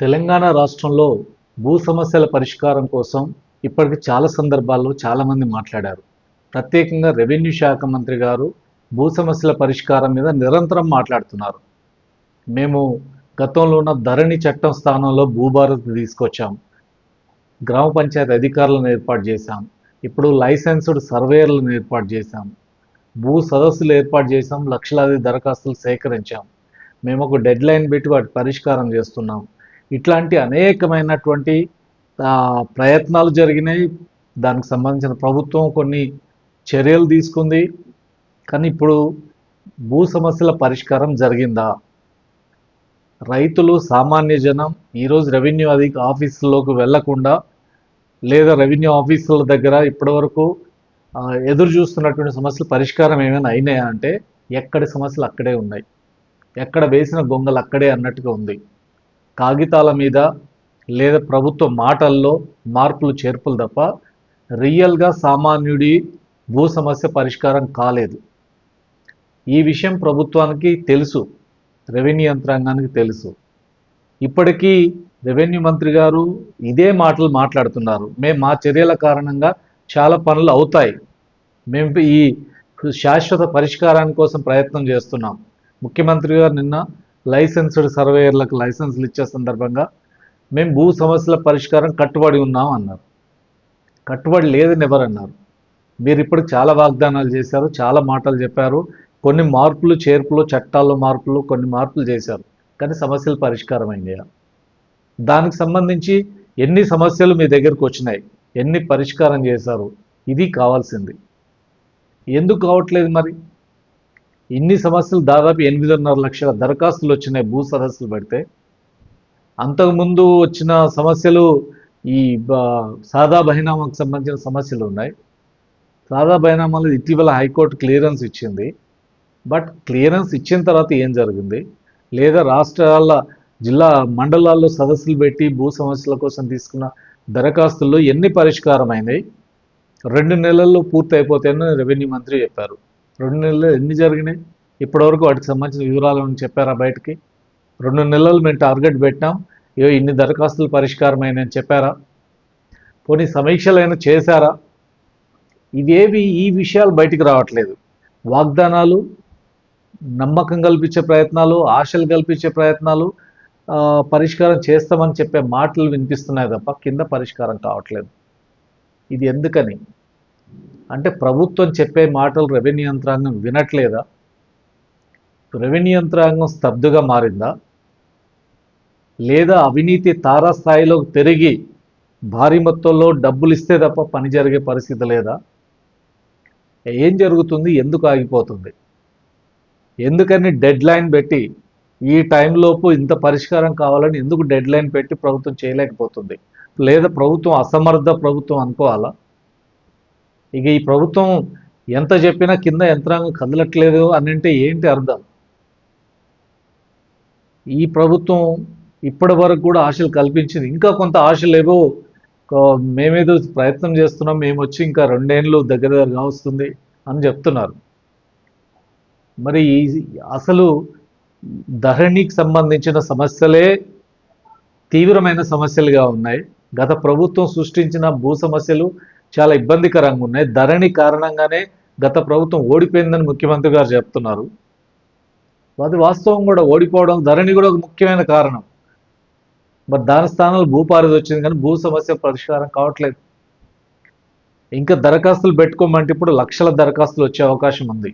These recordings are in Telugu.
తెలంగాణ రాష్ట్రంలో భూ సమస్యల పరిష్కారం కోసం ఇప్పటికి చాలా సందర్భాల్లో చాలామంది మాట్లాడారు. ప్రత్యేకంగా రెవెన్యూ శాఖ మంత్రి గారు భూ సమస్యల పరిష్కారం మీద నిరంతరం మాట్లాడుతున్నారు. మేము గతంలో ఉన్న ధరణి చట్టం స్థానంలో భూభారత్ తీసుకొచ్చాం. గ్రామ పంచాయతీ అధికారులను ఏర్పాటు చేశాం. ఇప్పుడు లైసెన్స్డ్ సర్వేయర్లను ఏర్పాటు చేశాం. భూ సదస్సులు ఏర్పాటు చేశాం. లక్షలాది దరఖాస్తులు సేకరించాం. మేము ఒక డెడ్ లైన్ పెట్టి వాటి పరిష్కారం చేస్తున్నాం. ఇట్లాంటి అనేకమైనటువంటి ప్రయత్నాలు జరిగినాయి. దానికి సంబంధించిన ప్రభుత్వం కొన్ని చర్యలు తీసుకుంది. కానీ ఇప్పుడు భూ సమస్యల పరిష్కారం జరిగిందా? రైతులు సామాన్య జనం ఈరోజు రెవెన్యూ అధిక ఆఫీసుల్లోకి వెళ్ళకుండా లేదా రెవెన్యూ ఆఫీసుల దగ్గర ఇప్పటివరకు ఎదురు చూస్తున్నటువంటి సమస్యలు పరిష్కారం ఏమైనా అయినాయా అంటే ఎక్కడి సమస్యలు అక్కడే ఉన్నాయి. ఎక్కడ వేసిన గొంగలు అక్కడే అన్నట్టుగా ఉంది. కాగితాల మీద లేదా ప్రభుత్వ మాటల్లో మార్పులు చేర్పులు తప్ప రియల్గా సామాన్యుడి భూ సమస్య పరిష్కారం కాలేదు. ఈ విషయం ప్రభుత్వానికి తెలుసు రెవెన్యూ యంత్రాంగానికి తెలుసు. ఇప్పటికీ రెవెన్యూ మంత్రి గారు ఇదే మాటలు మాట్లాడుతున్నారు. మేము మా చర్యల కారణంగా చాలా పనులు అవుతాయి. మేము ఈ శాశ్వత పరిష్కారాని కోసం ప్రయత్నం చేస్తున్నాం. ముఖ్యమంత్రి గారు నిన్న లైసెన్స్డ్ సర్వేయర్లకు లైసెన్సులు ఇచ్చే సందర్భంగా మేము భూ సమస్యల పరిష్కారం కట్టుబడి ఉన్నాం అన్నారు. కట్టుబడి లేదని ఎవరన్నారు మీరు ఇప్పుడు చాలా వాగ్దానాలు చేశారు చాలా మాటలు చెప్పారు కొన్ని మార్పులు చేర్పులు చట్టాల్లో మార్పులు కొన్ని మార్పులు చేశారు కానీ సమస్యలు పరిష్కారం అయినాయా దానికి సంబంధించి ఎన్ని సమస్యలు మీ దగ్గరకు వచ్చినాయి ఎన్ని పరిష్కారం చేశారు ఇది కావాల్సింది. ఎందుకు కావట్లేదు మరి? ఇన్ని సమస్యలు దాదాపు ఎనిమిదిన్నర లక్షల దరఖాస్తులు వచ్చినాయి భూ సదస్సులు పెడితే. అంతకుముందు వచ్చిన సమస్యలు ఈ సాదా బహినామాకు సంబంధించిన సమస్యలు ఉన్నాయి. సాదా బహినామాలు ఇటీవల హైకోర్టు క్లియరెన్స్ ఇచ్చింది. బట్ క్లియరెన్స్ ఇచ్చిన తర్వాత ఏం జరిగింది? లేదా రాష్ట్రాల జిల్లా మండలాల్లో సదస్సులు పెట్టి భూ సమస్యల కోసం తీసుకున్న దరఖాస్తుల్లో ఎన్ని పరిష్కారమైనాయి? రెండు నెలల్లో పూర్తి అయిపోతాయని రెవెన్యూ మంత్రి చెప్పారు. రెండు నెలలు ఎన్ని జరిగినాయి? ఇప్పటివరకు వాటికి సంబంధించిన వివరాలు చెప్పారా బయటికి? రెండు నెలలు మేము టార్గెట్ పెట్టాం. ఇయో ఇన్ని దరఖాస్తులు పరిష్కారం చెప్పారా? పోనీ సమీక్షలైనా చేశారా? ఇవేవి ఈ విషయాలు బయటికి రావట్లేదు. వాగ్దానాలు నమ్మకం కల్పించే ప్రయత్నాలు ఆశలు కల్పించే ప్రయత్నాలు పరిష్కారం చేస్తామని చెప్పే మాటలు వినిపిస్తున్నాయి తప్ప కింద పరిష్కారం కావట్లేదు. ఇది ఎందుకని? అంటే ప్రభుత్వం చెప్పే మాటలు రెవెన్యూ యంత్రాంగం వినట్లేదా? రెవెన్యూ యంత్రాంగం స్తబ్దుగా మారిందా? లేదా అవినీతి తారాస్థాయిలోకి పెరిగి భారీ మొత్తంలో డబ్బులు ఇస్తే తప్ప పని జరిగే పరిస్థితి లేదా? ఏం జరుగుతుంది? ఎందుకు ఆగిపోతుంది? ఎందుకని డెడ్ లైన్ పెట్టి ఈ టైంలోపు ఇంత పరిష్కారం కావాలని ఎందుకు డెడ్ లైన్ పెట్టి ప్రభుత్వం చేయలేకపోతుంది? లేదా ప్రభుత్వం అసమర్థ ప్రభుత్వం అనుకోవాలా? ఇక ఈ ప్రభుత్వం ఎంత చెప్పినా కింద యంత్రాంగం కదలట్లేదు అని అంటే ఏంటి అర్థం? ఈ ప్రభుత్వం ఇప్పటి వరకు కూడా ఆశలు కల్పించింది. ఇంకా కొంత ఆశలు ఏవో మేమేదో ప్రయత్నం చేస్తున్నాం మేము వచ్చి ఇంకా రెండేళ్ళు దగ్గర దగ్గరగా వస్తుంది అని చెప్తున్నారు. మరి ఈ- అసలు ధరణికి సంబంధించిన సమస్యలే తీవ్రమైన సమస్యలుగా ఉన్నాయి. గత ప్రభుత్వం సృష్టించిన భూ సమస్యలు చాలా ఇబ్బందికరంగా ఉన్నాయి. ధరణి కారణంగానే గత ప్రభుత్వం ఓడిపోయిందని ముఖ్యమంత్రి గారు చెప్తున్నారు. అది వాస్తవం కూడా ఓడిపోవడం ధరణి కూడా ఒక ముఖ్యమైన కారణం. మరి దాని స్థానంలో భూపారిది వచ్చింది కానీ భూ సమస్య పరిష్కారం కావట్లేదు. ఇంకా దరఖాస్తులు పెట్టుకోమంటే ఇప్పుడు లక్షల దరఖాస్తులు వచ్చే అవకాశం ఉంది.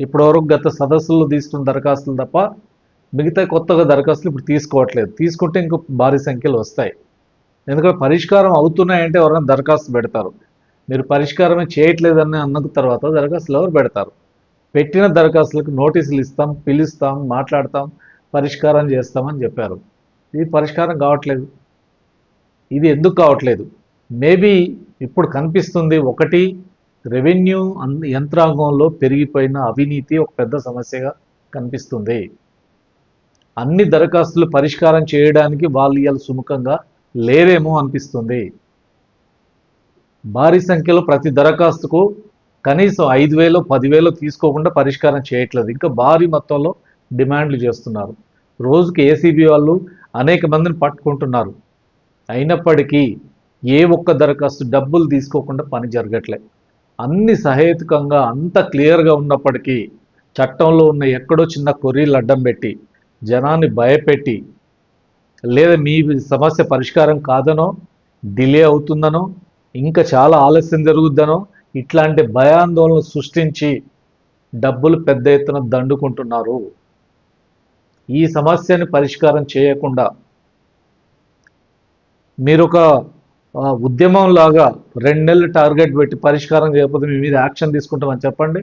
ఇప్పటివరకు గత సదస్సుల్లో తీసుకున్న దరఖాస్తులు తప్ప మిగతా కొత్తగా దరఖాస్తులు ఇప్పుడు తీసుకోవట్లేదు. తీసుకుంటే ఇంకో భారీ సంఖ్యలో వస్తాయి. ఎందుకంటే పరిష్కారం అవుతున్నాయంటే ఎవరైనా దరఖాస్తు పెడతారు. మీరు పరిష్కారమే చేయట్లేదని అన్న తర్వాత దరఖాస్తులు ఎవరు పెడతారు? పెట్టిన దరఖాస్తులకు నోటీసులు ఇస్తాం పిలుస్తాం మాట్లాడతాం పరిష్కారం చేస్తామని చెప్పారు. ఇది పరిష్కారం కావట్లేదు. ఇది ఎందుకు కావట్లేదు? మేబీ ఇప్పుడు కనిపిస్తుంది ఒకటి రెవెన్యూ అన్- యంత్రాంగంలో పెరిగిపోయిన అవినీతి ఒక పెద్ద సమస్యగా కనిపిస్తుంది. అన్ని దరఖాస్తులు పరిష్కారం చేయడానికి వాళ్ళు ఇవాళ సుముఖంగా లేదేమో అనిపిస్తుంది. భారీ సంఖ్యలో ప్రతి దరఖాస్తుకు కనీసం ఐదు వేలు పదివేలు తీసుకోకుండా పరిష్కారం చేయట్లేదు. ఇంకా భారీ మొత్తంలో డిమాండ్లు చేస్తున్నారు. రోజుకి ఏసీబీ వాళ్ళు అనేక మందిని పట్టుకుంటున్నారు. అయినప్పటికీ ఏ ఒక్క దరఖాస్తు డబ్బులు తీసుకోకుండా పని జరగట్లే. అన్ని సహేతుకంగా అంత క్లియర్గా ఉన్నప్పటికీ చట్టంలో ఉన్న ఎక్కడో చిన్న కొర్రీలు అడ్డం పెట్టి జనాన్ని భయపెట్టి లేదా మీ సమస్య పరిష్కారం కాదనో డిలే అవుతుందనో ఇంకా చాలా ఆలస్యం జరుగుద్దనో ఇట్లాంటి భయాందోళన సృష్టించి డబ్బులు పెద్ద ఎత్తున దండుకుంటున్నారు. ఈ సమస్యని పరిష్కారం చేయకుండా మీరు ఒక ఉద్యమం లాగా రెండు నెలలు టార్గెట్ పెట్టి పరిష్కారం చేయకపోతే మీ మీద యాక్షన్ తీసుకుంటామని చెప్పండి.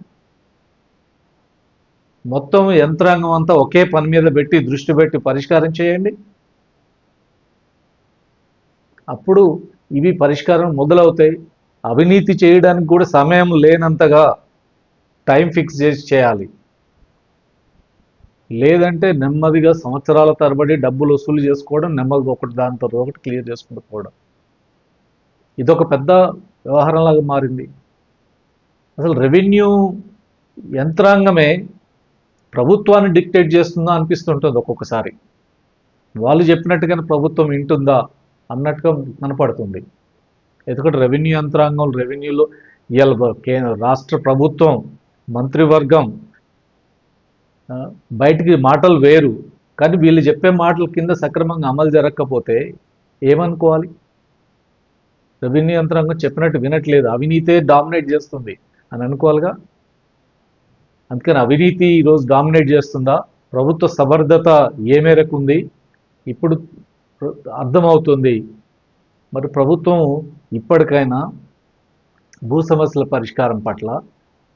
మొత్తం యంత్రాంగం అంతా ఒకే పని మీద పెట్టి దృష్టి పెట్టి పరిష్కారం చేయండి. అప్పుడు ఇవి పరిష్కారం మొదలవుతాయి. అవినీతి చేయడానికి కూడా సమయం లేనంతగా టైం ఫిక్స్ చేసి చేయాలి. లేదంటే నెమ్మదిగా సంవత్సరాల తరబడి డబ్బులు వసూలు చేసుకోవడం నెమ్మదిగా ఒకటి దాని తర్వాత ఒకటి క్లియర్ చేసుకుంటూ పోవడం. ఇదొక పెద్ద వ్యవహారంలాగా మారింది. అసలు రెవెన్యూ యంత్రాంగమే ప్రభుత్వాన్ని డిక్టేట్ చేస్తుందా అనిపిస్తుంటుంది ఒక్కొక్కసారి. వాళ్ళు చెప్పినట్టుగానే ప్రభుత్వం వింటుందా? అన్నట్టుగా కనపడుతుంది. ఎందుకంటే రెవెన్యూ యంత్రాంగం రెవెన్యూలో ఇవాళ కేంద్ర రాష్ట్ర ప్రభుత్వం మంత్రివర్గం బయటికి మాటలు వేరు. కానీ వీళ్ళు చెప్పే మాటల కింద సక్రమంగా అమలు జరగకపోతే ఏమనుకోవాలి? రెవెన్యూ యంత్రాంగం చెప్పినట్టు వినట్లేదు. అవినీతే డామినేట్ చేస్తుంది అని అనుకోవాలిగా? అందుకని అవినీతి ఈరోజు డామినేట్ చేస్తుందా? ప్రభుత్వ సమర్థత ఏ మేరకు ఉంది? ఇప్పుడు అర్థమవుతుంది. మరి ప్రభుత్వం ఇప్పటికైనా భూ సమస్యల పరిష్కారం పట్ల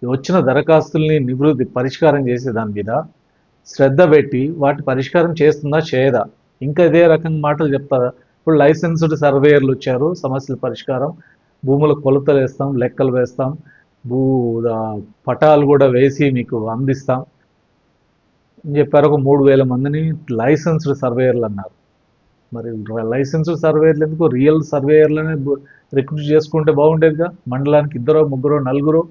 వచ్చిన దరఖాస్తుల్ని నివృత్తి పరిష్కారం చేసే దాని మీద శ్రద్ధ పెట్టి వాటి పరిష్కారం చేస్తుందా చేయదా? ఇంకా ఇదే రకంగా మాటలు చెప్తారా? ఇప్పుడు లైసెన్స్డ్ సర్వేయర్లు వచ్చారు సమస్యల పరిష్కారం భూముల కొలతలు వేస్తాం లెక్కలు వేస్తాం భూ పటాలు కూడా వేసి మీకు అందిస్తాం అని చెప్పారు. ఒక మూడు వేల మందిని లైసెన్స్డ్ సర్వేయర్లు అన్నారు. మరి లైసెన్స్ సర్వేయర్లు ఎందుకు? రియల్ సర్వేయర్లనే రిక్రూట్ చేసుకుంటే బాగుండేదిగా? మండలానికి ఇద్దరు ముగ్గురు నలుగురు?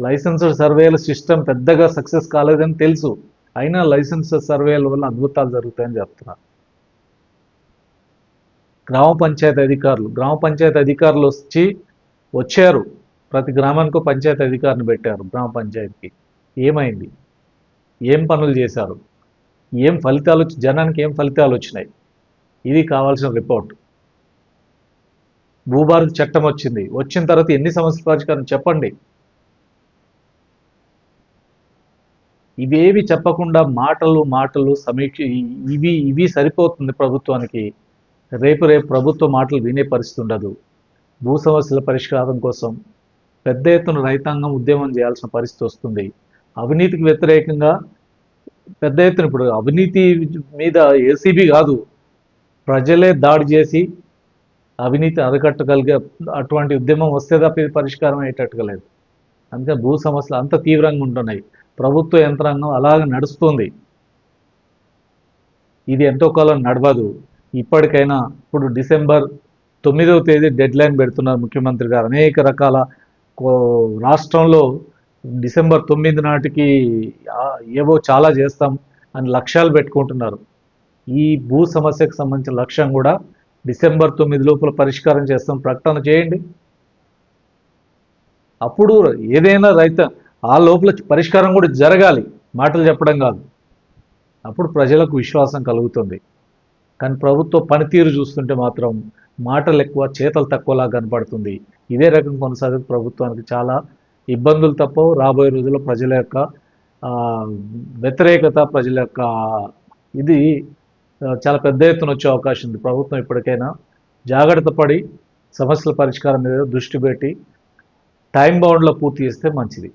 లైసెన్స్డ్ సర్వేల సిస్టమ్ పెద్దగా సక్సెస్ కాలేదని తెలుసు. అయినా లైసెన్స్ సర్వేల వల్ల అద్భుతాలు జరుగుతాయని చెప్తున్నారు. గ్రామ పంచాయతీ అధికారులు గ్రామ పంచాయతీ అధికారులు వచ్చి వచ్చారు. ప్రతి గ్రామానికి పంచాయతీ అధికారిని పెట్టారు గ్రామ పంచాయతీకి. ఏమైంది? ఏం పనులు చేశారు? ఏం ఫలితాలు జనానికి ఏం ఫలితాలు వచ్చినాయి? ఇది కావాల్సిన రిపోర్ట్. భూభారత చట్టం వచ్చింది. వచ్చిన తర్వాత ఎన్ని సమస్యల పరిష్కారం చెప్పండి. ఇవేవి చెప్పకుండా మాటలు మాటలు సమీక్ష ఇవి ఇవి సరిపోతుంది ప్రభుత్వానికి. రేపు రేపు ప్రభుత్వ మాటలు వినే పరిస్థితి ఉండదు. భూ సమస్యల పరిష్కారం కోసం పెద్ద ఎత్తున రైతాంగం ఉద్యమం చేయాల్సిన పరిస్థితి వస్తుంది. అవినీతికి వ్యతిరేకంగా పెద్ద ఎత్తున ఇప్పుడు అవినీతి మీద ఏసీబీ కాదు ప్రజలే దాడి చేసి అవినీతి అరికట్టగలిగే అటువంటి ఉద్యమం వస్తే తప్ప పరిష్కారం అయ్యేటట్టుగా లేదు. అందుకే భూ సమస్యలు అంత తీవ్రంగా ఉంటున్నాయి. ప్రభుత్వ యంత్రాంగం అలాగే నడుస్తుంది. ఇది ఎంతో కాలం నడవదు. ఇప్పటికైనా ఇప్పుడు డిసెంబర్ తొమ్మిదవ తేదీ డెడ్ లైన్ పెడుతున్నారు ముఖ్యమంత్రి గారు. అనేక రకాల కో- రాష్ట్రంలో డిసెంబర్ తొమ్మిది నాటికి ఏవో చాలా చేస్తాం అని లక్ష్యాలు పెట్టుకుంటున్నారు. ఈ భూ సమస్యకు సంబంధించిన లక్ష్యం కూడా డిసెంబర్ తొమ్మిది లోపల పరిష్కారం చేస్తాం. ప్రకటన చేయండి. అప్పుడు ఏదైనా రైత ఆ లోపల పరిష్కారం కూడా జరగాలి. మాటలు చెప్పడం కాదు. అప్పుడు ప్రజలకు విశ్వాసం కలుగుతుంది. కానీ ప్రభుత్వ పనితీరు చూస్తుంటే మాత్రం మాటలు ఎక్కువ చేతలు తక్కువలా కనపడుతుంది. ఇదే రకం కొనసాగదు ప్రభుత్వానికి చాలా ఇబ్బందులు తప్పవు. రాబోయే రోజుల్లో ప్రజల యొక్క వ్యతిరేకత ప్రజల యొక్క ఇది చాలా పెద్ద ఎత్తున వచ్చే అవకాశం ఉంది. ప్రభుత్వం ఇప్పటికైనా జాగ్రత్త పడి సమస్యల పరిష్కారం మీద దృష్టి పెట్టి టైం బౌండ్లో పూర్తి చేస్తే మంచిది.